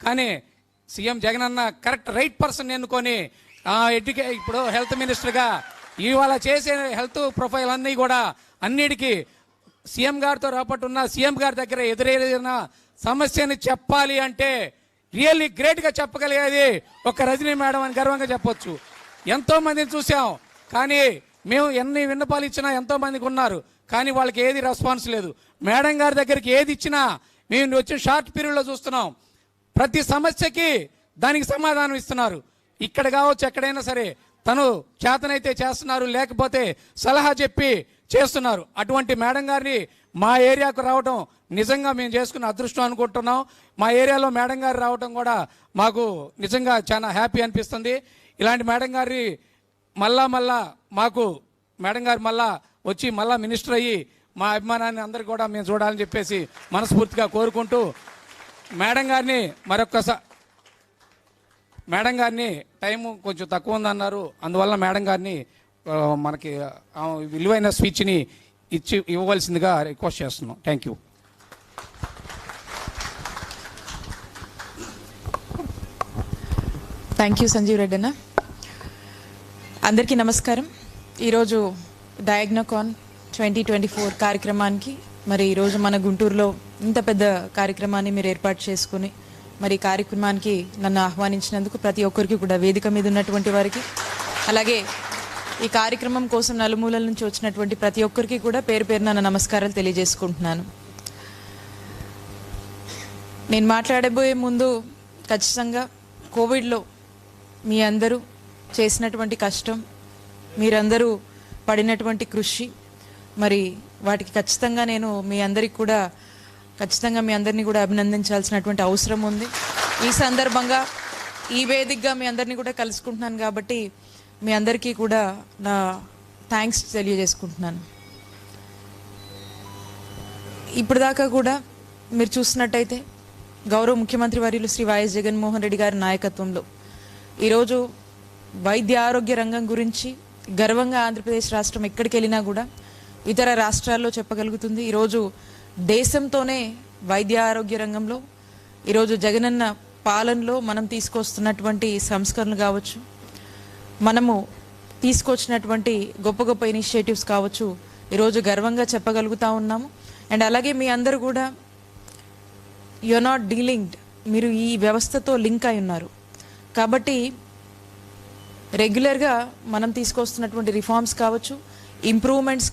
కానీ సీఎం జగన్ అన్న correct right person ఎన్నుకొని ఎడ్యుకే ఇప్పుడు హెల్త్ మినిస్టర్గా ఇవాళ చేసే హెల్త్ ప్రొఫైల్ అన్నీ కూడా అన్నిటికీ సీఎం గారితో రాపట్టున్న సీఎం గారి దగ్గర ఎదురైన సమస్యని చెప్పాలి అంటే రియల్లీ గ్రేట్గా చెప్పగలిగేది ఒక రజనీ మేడం అని గర్వంగా చెప్పొచ్చు. ఎంతో మందిని చూసాం కానీ మేము ఎన్ని విన్నపాలు ఇచ్చినా ఎంతో మందికి ఉన్నారు. కానీ వాళ్ళకి ఏది రెస్పాన్స్ లేదు. మేడం గారి దగ్గరికి ఏది ఇచ్చినా మేము వచ్చి షార్ట్ పీరియడ్లో చూస్తున్నాం. ప్రతి సమస్యకి దానికి సమాధానం ఇస్తున్నారు. ఇక్కడ కావచ్చు ఎక్కడైనా సరే తను చేతనైతే చేస్తున్నారు లేకపోతే సలహా చెప్పి చేస్తున్నారు. అటువంటి మేడం గారిని మా ఏరియాకు రావడం నిజంగా మేము చేసుకున్న అదృష్టం అనుకుంటున్నాం. మా ఏరియాలో మేడం గారు రావడం కూడా మాకు నిజంగా చాలా హ్యాపీ అనిపిస్తుంది. ఇలాంటి మేడం గారి మళ్ళా మళ్ళా మాకు మేడం గారు మళ్ళా వచ్చి మళ్ళా మినిస్టర్ అయ్యి మా అభిమానాన్ని అందరు కూడా మేము చూడాలని చెప్పేసి మనస్ఫూర్తిగా కోరుకుంటూ మేడం గారిని మరొక్కసారి మేడం గారిని టైం కొంచెం తక్కువ ఉందన్నారు. అందువల్ల మేడం గారిని మనకి విలువైన స్పీచ్ని ఇచ్చి ఇవ్వవలసిందిగా రిక్వెస్ట్ చేస్తున్నాం. Thank you. Thank you Sanjeev Reddy అన్న అందరికీ నమస్కారం. ఈరోజు డయాగ్నోకాన్ ట్వంటీ ట్వంటీ ఫోర్ కార్యక్రమానికి మరి ఈరోజు మన గుంటూరులో ఇంత పెద్ద కార్యక్రమాన్ని మీరు ఏర్పాటు చేసుకుని మరి కార్యక్రమానికి నన్ను ఆహ్వానించినందుకు ప్రతి ఒక్కరికి కూడా వేదిక మీద ఉన్నటువంటి వారికి అలాగే ఈ కార్యక్రమం కోసం నలుమూలల నుంచి వచ్చినటువంటి ప్రతి ఒక్కరికి కూడా పేరు పేరున నా నమస్కారాలు తెలియజేసుకుంటున్నాను. నేను మాట్లాడబోయే ముందు ఖచ్చితంగా కోవిడ్లో మీ అందరూ చేసినటువంటి కష్టం మీరందరూ పడినటువంటి కృషి మరి వాటికి ఖచ్చితంగా నేను మీ అందరికి కూడా ఖచ్చితంగా మీ అందరినీ కూడా అభినందించాల్సినటువంటి అవసరం ఉంది. ఈ సందర్భంగా ఈ వేదికగా మీ అందరినీ కూడా కలుసుకుంటున్నాను కాబట్టి మీ అందరికీ కూడా నా థ్యాంక్స్ తెలియజేసుకుంటున్నాను. ఇప్పుడు దాకా కూడా మీరు చూసినట్టయితే గౌరవ ముఖ్యమంత్రి వర్యులు శ్రీ వైఎస్ జగన్మోహన్ రెడ్డి గారి నాయకత్వంలో ఈరోజు వైద్య ఆరోగ్య రంగం గురించి గర్వంగా ఆంధ్రప్రదేశ్ రాష్ట్రం ఎక్కడికి వెళ్ళినా కూడా ఇతర రాష్ట్రాల్లో చెప్పగలుగుతుంది. ఈరోజు దేశంతోనే వైద్య ఆరోగ్య రంగంలో ఈరోజు జగనన్న పాలనలో మనం తీసుకొస్తున్నటువంటి సంస్కరణలు కావచ్చు మనము తీసుకొచ్చినటువంటి గొప్ప గొప్ప ఇనిషియేటివ్స్ కావచ్చు ఈరోజు గర్వంగా చెప్పగలుగుతూ ఉన్నాము. అండ్ అలాగే మీ అందరూ కూడా యు నాట్ డీలింగ్డ్ మీరు ఈ వ్యవస్థతో లింక్ అయి ఉన్నారు. కాబట్టి రెగ్యులర్గా మనం తీసుకొస్తున్నటువంటి రిఫార్మ్స్ కావచ్చు ఇంప్రూవ్మెంట్స్